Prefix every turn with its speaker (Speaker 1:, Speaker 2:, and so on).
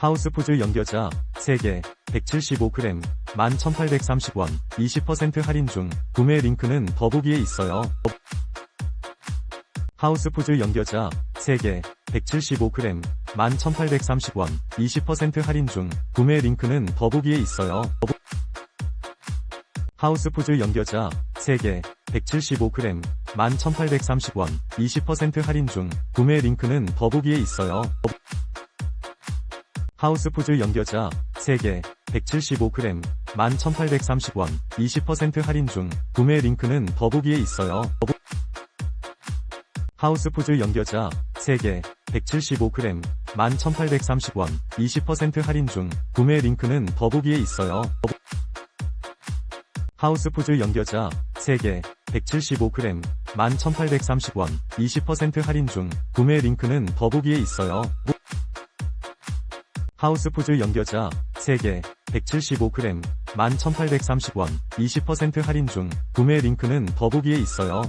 Speaker 1: 하우스푸드 연겨자 3개 175g 11,830원 20% 할인 중 구매 링크는 더보기에 있어요. 하우스푸드 연겨자 3개 175g 11,830원 20% 할인 중 구매 링크는 더보기에 있어요. 하우스푸드 연겨자 3개 175g 11,830원 20% 할인 중 구매 링크는 더보기에 있어요. 하우스푸드 연겨자 3개 175g 11,830원 20% 할인 중 구매 링크는 더보기에 있어요. 하우스푸드 연겨자 3개 175g 11,830원 20% 할인 중 구매 링크는 더보기에 있어요. 하우스푸드 연겨자 3개 175g 11,830원 20% 할인 중 구매 링크는 더보기에 있어요. 하우스푸드 연겨자 3개 175g 11,830원 20% 할인 중 구매 링크는 더보기에 있어요.